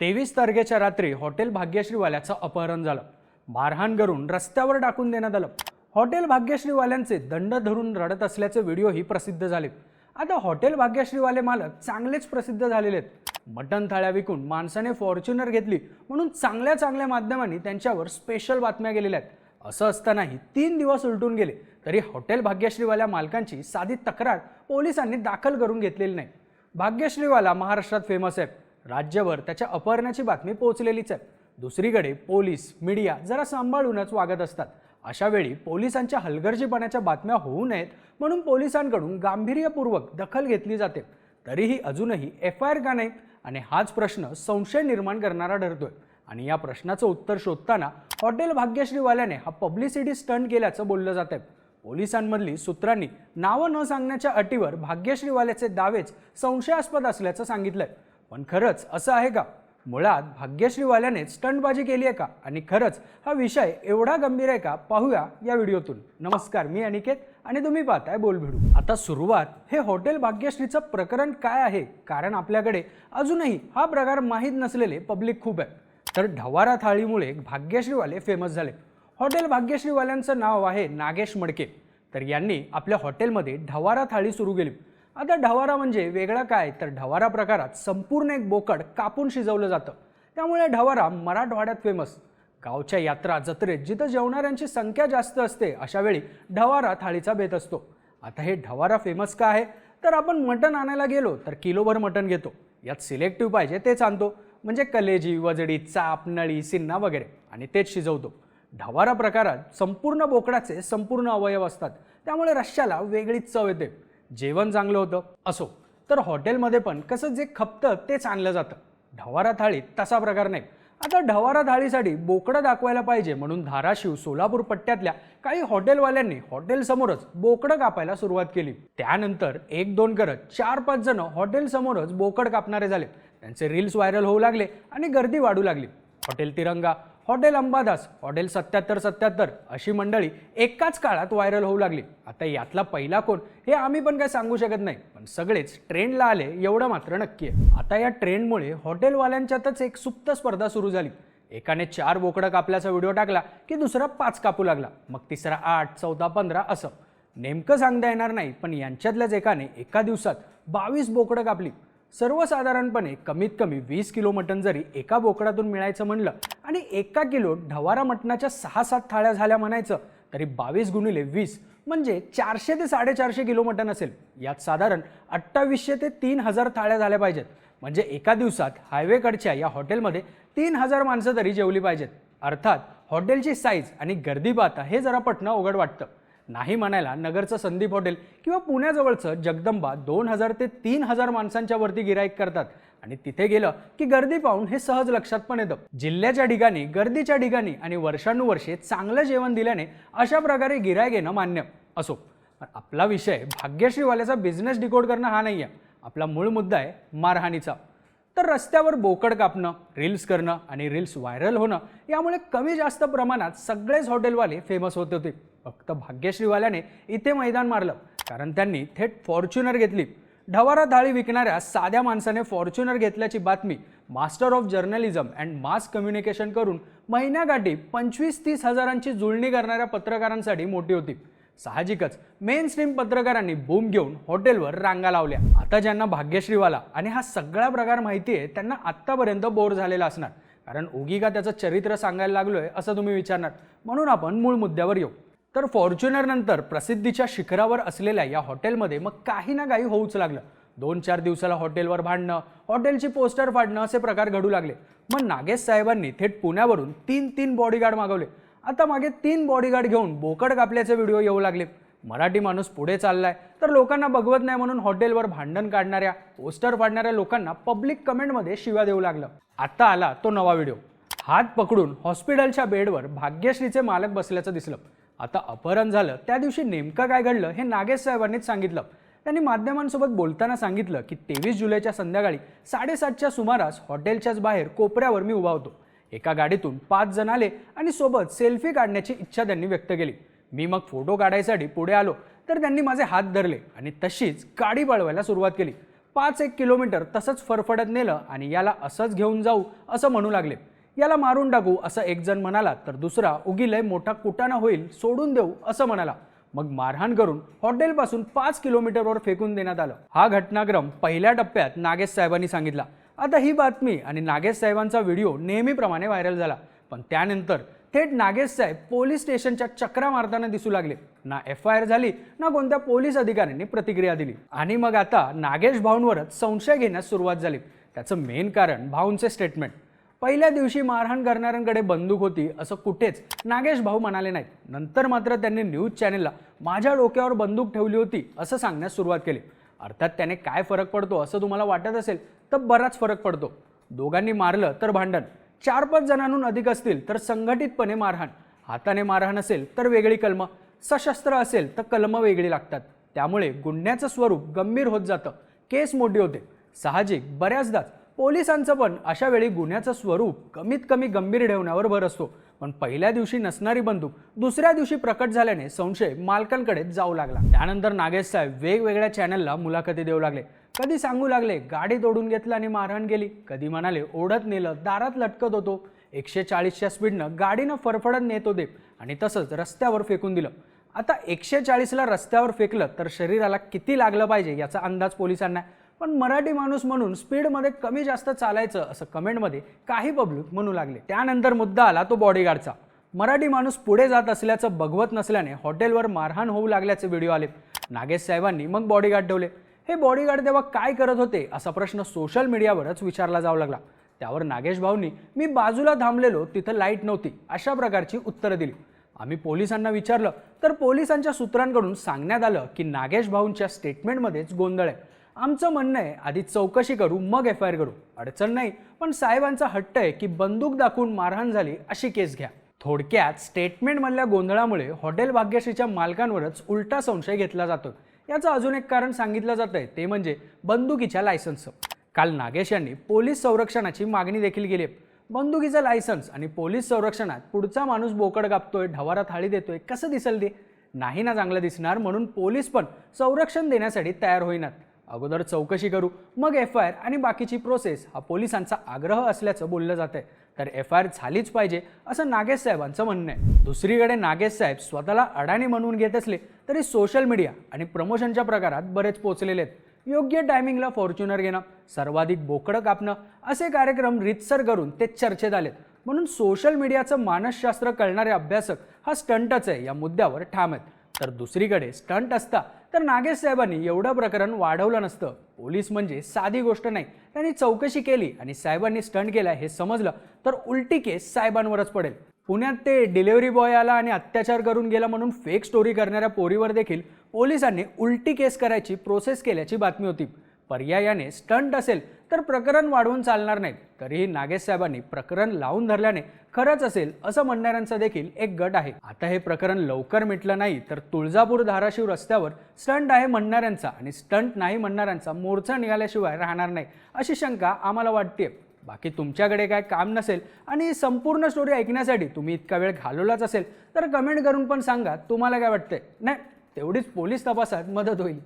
तेवीस तारखेच्या रात्री हॉटेल भाग्यश्रीवाल्याचं अपहरण झालं. मारहाण करून रस्त्यावर टाकून देण्यात आलं. हॉटेल भाग्यश्रीवाल्यांचे दंड धरून रडत असल्याचे व्हिडिओही प्रसिद्ध झाले. आता हॉटेल भाग्यश्रीवाले मालक चांगलेच प्रसिद्ध झालेले आहेत. मटण थाळ्या विकून माणसाने फॉर्च्युनर घेतली म्हणून चांगल्या चांगल्या माध्यमांनी त्यांच्यावर स्पेशल बातम्या गेलेल्या आहेत. असं असतानाही तीन दिवस उलटून गेले तरी हॉटेल भाग्यश्रीवाल्या मालकांची साधी तक्रार पोलिसांनी दाखल करून घेतलेली नाही. भाग्यश्रीवाला महाराष्ट्रात फेमस आहे. राज्यभर त्याच्या अपहरणाची बातमी पोहोचलेलीच आहे. दुसरीकडे पोलीस मीडिया जरा सांभाळूनच वागत असतात. अशा वेळी पोलिसांच्या हलगर्जीपणाच्या बातम्या होऊ नयेत म्हणून पोलिसांकडून गांभीर्यपूर्वक दखल घेतली जाते. तरीही अजूनही एफ आय आर का नाही? आणि हाच प्रश्न संशय निर्माण करणारा ठरतोय. आणि या प्रश्नाचं उत्तर शोधताना हॉटेल भाग्यश्रीवाल्याने हा पब्लिसिटी स्टंट केल्याचं बोललं जात आहे पोलिसांमधली सूत्रांनी नावं न सांगण्याच्या अटीवर भाग्यश्रीवाल्याचे दावेच संशयास्पद असल्याचं सांगितलंय. पण खरंच असं आहे का? मुळात भाग्यश्रीवाल्याने स्टंटबाजी केली आहे का? आणि खरंच हा विषय एवढा गंभीर आहे का? पाहूया या व्हिडिओतून. नमस्कार मी अनिकेत आणि तुम्ही पाहताय बोलभिडू. आता सुरुवात हे हॉटेल भाग्यश्रीचं प्रकरण काय आहे? कारण आपल्याकडे अजूनही हा प्रकार माहीत नसलेले पब्लिक खूप आहे तर ढवारा थाळीमुळे भाग्यश्रीवाले फेमस झाले. हॉटेल भाग्यश्रीवाल्यांचं नाव आहे नागेश मडके. तर यांनी आपल्या हॉटेलमध्ये ढवारा थाळी सुरू केली. आता ढवारा म्हणजे वेगळा काय? तर ढवारा प्रकारात संपूर्ण एक बोकड कापून शिजवलं जातं. त्यामुळे ढवारा मराठवाड्यात फेमस गावच्या यात्रा जत्रेत जिथं जेवणाऱ्यांची संख्या जास्त असते अशा वेळी ढवारा थाळीचा बेत असतो. आता हे ढवारा फेमस का आहे? तर आपण मटण आणायला गेलो तर किलोभर मटण घेतो. यात सिलेक्टिव्ह पाहिजे तेच आणतो. म्हणजे कलेजी वजडी चाप नळी सिन्ना वगैरे. आणि तेच शिजवतो. ढवारा प्रकारात संपूर्ण बोकडाचे संपूर्ण अवयव असतात. त्यामुळे रश्श्याला वेगळीच चव येते. जेवण चांगलं होतं असो. तर हॉटेलमध्ये पण कसं जे खपतं तेच आणलं जातं. ढवारा थाळीत तसा प्रकार नाही. आता ढवारा थाळीसाठी बोकडं दाखवायला पाहिजे म्हणून धाराशिव सोलापूर पट्ट्यातल्या काही हॉटेलवाल्यांनी हॉटेलसमोरच बोकडं कापायला सुरुवात केली. त्यानंतर एक दोन करत चार पाच जण हॉटेलसमोरच बोकड कापणारे झाले. त्यांचे रील्स व्हायरल होऊ लागले आणि गर्दी वाढू लागली. हॉटेल तिरंगा हॉटेल अंबादास हॉटेल सत्याहत्तर सत्याहत्तर अशी मंडळी एकाच काळात व्हायरल होऊ लागली. आता यातला पहिला कोण हे आम्ही पण काय सांगू शकत नाही पण सगळेच ट्रेंडला आले एवढं मात्र नक्की आहे. आता या ट्रेंडमुळे हॉटेलवाल्यांच्यातच एक सुप्त स्पर्धा सुरू झाली. एकाने चार बोकडं कापल्याचा व्हिडिओ टाकला की दुसरा पाच कापू लागला. मग तिसरा आठ चौदा पंधरा असं. नेमकं सांगता येणार नाही पण यांच्यातल्याच एकाने एका दिवसात बावीस बोकडं कापली. सर्वसाधारणपणे कमीत कमी वीस किलो मटण जरी एका बोकडातून मिळायचं म्हणलं आणि एका किलो ढवारा मटणाच्या सहा सात थाळ्या झाल्या म्हणायचं तरी बावीस गुणिले वीस म्हणजे चारशे ते साडेचारशे किलो मटण असेल. यात साधारण अठ्ठावीसशे ते तीन हजार थाळ्या झाल्या पाहिजेत. म्हणजे एका दिवसात हायवेकडच्या या हॉटेलमध्ये तीन हजार माणसं तरी जेवली पाहिजेत. अर्थात हॉटेलची साईज आणि गर्दी पाहता हे जरा पटणं अवघड वाटतं. नाही म्हणायला नगरचं संदीप हॉटेल किंवा पुण्याजवळचं जगदंबा दोन हजार ते तीन हजार माणसांच्या वरती गिराईक करतात. आणि तिथे गेलं की गर्दी पाहून हे सहज लक्षात पण येतं. जिल्ह्याच्या ठिकाणी गर्दीच्या ठिकाणी आणि वर्षानुवर्षे चांगलं जेवण दिल्याने अशा प्रकारे गिराय येणं मान्य असो. पण आपला विषय भाग्यश्रीवाल्याचा बिझनेस डिकोड करणं हा नाही आहे आपला मूळ मुद्दा आहे मारहाणीचा. तर रस्त्यावर बोकड कापणं रील्स करणं आणि रील्स व्हायरल होणं यामुळे कमी जास्त प्रमाणात सगळेच हॉटेलवाले फेमस होत होते. फक्त भाग्यश्रीवाल्याने इथे मैदान मारलं कारण त्यांनी थेट फॉर्च्युनर घेतली. ढवारा थाळी विकणाऱ्या साध्या माणसाने फॉर्च्युनर घेतल्याची बातमी master of journalism and mass communication करून महिन्याकाठी पंचवीस तीस हजारांची जुळणी करणाऱ्या पत्रकारांसाठी मोठी होती. साहजिकच मेन स्ट्रीम पत्रकारांनी बूम घेऊन हॉटेलवर रांगा लावल्या. आता ज्यांना भाग्यश्रीवाला आणि हा सगळा प्रकार माहिती आहे त्यांना आत्तापर्यंत बोर झालेला असणार. कारण उगी का त्याचं चरित्र सांगायला लागलोय असं तुम्ही विचारणार. म्हणून आपण मूळ मुद्द्यावर येऊ. तर फॉर्च्युनरनंतर प्रसिद्धीच्या शिखरावर असलेल्या या हॉटेलमध्ये मग काही ना काही होऊच लागलं. दोन चार दिवसाला हॉटेलवर भांडणं हॉटेलची पोस्टर फाडणं असे प्रकार घडू लागले. मग नागेश साहेबांनी थेट पुण्यावरून तीन तीन बॉडीगार्ड मागवले. आता मागे तीन बॉडीगार्ड घेऊन बोकड कापल्याचे व्हिडिओ येऊ लागले. मराठी माणूस पुढे चाललाय. तर लोकांना बघवत नाही म्हणून हॉटेलवर भांडण काढणाऱ्या पोस्टर फाडणाऱ्या लोकांना पब्लिक कमेंटमध्ये शिव्या देऊ लागलं. आता आला तो नवा व्हिडिओ हात पकडून हॉस्पिटलच्या बेडवर भाग्यश्रीचे मालक बसल्याचं दिसलं. आता अपहरण झालं त्या दिवशी नेमकं काय घडलं हे नागेश साहेबांनीच सांगितलं. त्यांनी माध्यमांसोबत बोलताना सांगितलं की तेवीस जुलैच्या संध्याकाळी साडेसातच्या सुमारास हॉटेलच्याच बाहेर कोपऱ्यावर मी उभा होतो. एका गाडीतून पाच जण आले आणि सोबत सेल्फी काढण्याची इच्छा त्यांनी व्यक्त केली. मी मग फोटो काढायसाठी पुढे आलो तर त्यांनी माझे हात धरले आणि तशीच गाडी पळवायला सुरुवात केली. पाच एक किलोमीटर तसंच फरफडत नेलं आणि याला असंच घेऊन जाऊ असं म्हणू लागले. याला मारून टाकू असं एक जण म्हणाला तर दुसरा उगीलय मोठा कुटाणा होईल सोडून देऊ असं म्हणाला. मग मारहाण करून हॉटेलपासून पाच किलोमीटरवर फेकून देण्यात आलं. हा घटनाक्रम पहिल्या टप्प्यात नागेश साहेबांनी सांगितला. आता ही बातमी आणि नागेश साहेबांचा व्हिडिओ नेहमीप्रमाणे व्हायरल झाला. पण त्यानंतर थेट नागेश साहेब पोलीस स्टेशनच्या चक्रा मारताना दिसू लागले. ना एफ आय आर झाली ना कोणत्या पोलीस अधिकाऱ्यांनी प्रतिक्रिया दिली. आणि मग आता नागेश भाऊंवरच संशय घेण्यास सुरुवात झाली. त्याचं मेन कारण भाऊंचे स्टेटमेंट पहिल्या दिवशी मारहाण करणाऱ्यांकडे बंदूक होती असं कुठेच नागेश भाऊ म्हणाले नाहीत. नंतर मात्र त्यांनी न्यूज चॅनेलला माझ्या डोक्यावर बंदूक ठेवली होती असं सांगण्यास सुरुवात केली. अर्थात त्याने काय फरक पडतो असं तुम्हाला वाटत असेल तर बराच फरक पडतो. दोघांनी मारलं तर भांडण. चार पाच जणांहून अधिक असतील तर संघटितपणे मारहाण. हाताने मारहाण असेल तर वेगळी कलमं. सशस्त्र असेल तर कलमं वेगळी लागतात. त्यामुळे गुन्ह्याचं स्वरूप गंभीर होत जातं. केस मोठी होते. साहजिक बऱ्याचदाच. पोलिसांचं पण अशा वेळी गुन्ह्याचं स्वरूप कमीत कमी गंभीर ठेवण्यावर भर असतो. पण पहिल्या दिवशी नसणारी बंदूक दुसऱ्या दिवशी प्रकट झाल्याने संशय मालकांकडे जाऊ लागला. त्यानंतर नागेश साहेब वेगवेगळ्या चॅनलला मुलाखती देऊ लागले. कधी सांगू लागले गाडी तोडून घेतलं आणि मारहाण गेली कधी म्हणाले ओढत नेलं दारात लटकत होतो. एकशे चाळीसच्या स्पीडनं गाडीनं फरफडत नेत होते आणि तसंच रस्त्यावर फेकून दिलं. आता एकशे चाळीसला रस्त्यावर फेकलं तर शरीराला किती लागलं पाहिजे याचा अंदाज पोलिसांना आहे. पण मराठी माणूस म्हणून स्पीडमध्ये कमी जास्त चालायचं असं कमेंटमध्ये काही पब्लिक म्हणू लागले. त्यानंतर मुद्दा आला तो बॉडीगार्डचा मराठी माणूस पुढे जात असल्याचं बघवत नसल्याने हॉटेलवर मारहाण होऊ लागल्याचे व्हिडिओ आले. नागेश साहेबांनी मग बॉडीगार्ड ठेवले. हे बॉडीगार्ड तेव्हा काय करत होते असा प्रश्न सोशल मीडियावरच विचारला जाऊ लागला. त्यावर नागेश भाऊंनी मी बाजूला थांबलेलो तिथं लाइट नव्हती. अशा प्रकारची उत्तरं दिली. आम्ही पोलिसांना विचारलं तर पोलिसांच्या सूत्रांकडून सांगण्यात आलं की नागेश भाऊंच्या स्टेटमेंटमध्येच गोंधळ आहे. आमचं म्हणणं आहे आधी चौकशी करू मग एफ आय आर करू. अडचण नाही पण साहेबांचा हट्ट आहे की बंदूक दाखवून मारहाण झाली अशी केस घ्या. थोडक्यात स्टेटमेंटमधल्या गोंधळामुळे हॉटेल भाग्यश्रीच्या मालकांवरच उलटा संशय घेतला जातो याचं अजून एक कारण सांगितलं जात आहे ते म्हणजे बंदुकीच्या लायसन्सचं. काल नागेश यांनी पोलीस संरक्षणाची मागणी देखील केली आहे. बंदुकीचं लायसन्स आणि पोलीस संरक्षणात पुढचा माणूस बोकड कापतोय ढवारा थाळी देतोय कसं दिसेल ते? नाही ना चांगलं दिसणार म्हणून पोलीस पण संरक्षण देण्यासाठी तयार होईनात. अगोदर चौकशी करू मग एफ आय आर आणि बाकीची प्रोसेस हा पोलिसांचा आग्रह असल्याचं बोललं जात आहे तर एफ आय आर झालीच पाहिजे असं नागेश साहेबांचं म्हणणं आहे. दुसरीकडे नागेश साहेब स्वतःला अडाणी म्हणून घेत असले तरी सोशल मीडिया आणि प्रमोशनच्या प्रकारात बरेच पोचलेले आहेत. योग्य टायमिंगला फॉर्च्युनर घेणं सर्वाधिक बोकडं कापणं असे कार्यक्रम रितसर करून ते चर्चेत आलेत. म्हणून सोशल मीडियाचं मानसशास्त्र कळणारे अभ्यासक हा स्टंटच आहे या मुद्द्यावर ठाम आहेत. तर दुसरीकडे स्टंट असता तर नागेश साहेबांनी एवढं प्रकरण वाढवलं नसतं. पोलीस म्हणजे साधी गोष्ट नाही. त्यांनी चौकशी केली आणि साहेबांनी स्टंट केला हे समजलं तर उलटी केस साहेबांवरच पडेल. पुण्यात ते डिलिव्हरी बॉय आला आणि अत्याचार करून गेला म्हणून फेक स्टोरी करणाऱ्या पोरीवर देखील पोलिसांनी उलटी केस करायची प्रोसेस केल्याची बातमी होती. पर्यायाने स्टंट असेल तर प्रकरण वाढवून चालणार नाही तरीही नागेश साहेबांनी प्रकरण लावून धरल्याने खरंच असेल असं म्हणणाऱ्यांचा देखील एक गट आहे. आता हे प्रकरण लवकर मिटलं नाही तर तुळजापूर धाराशिव रस्त्यावर स्टंट आहे म्हणणाऱ्यांचा आणि स्टंट नाही म्हणणाऱ्यांचा मोर्चा निघाल्याशिवाय राहणार नाही अशी शंका आम्हाला वाटते बाकी तुमच्याकडे काय काम नसेल आणि संपूर्ण स्टोरी ऐकण्यासाठी तुम्ही इतका वेळ घालवलाच असेल तर कमेंट करून पण सांगा तुम्हाला काय वाटतंय? नाही तेवढीच पोलीस तपासात मदत होईल.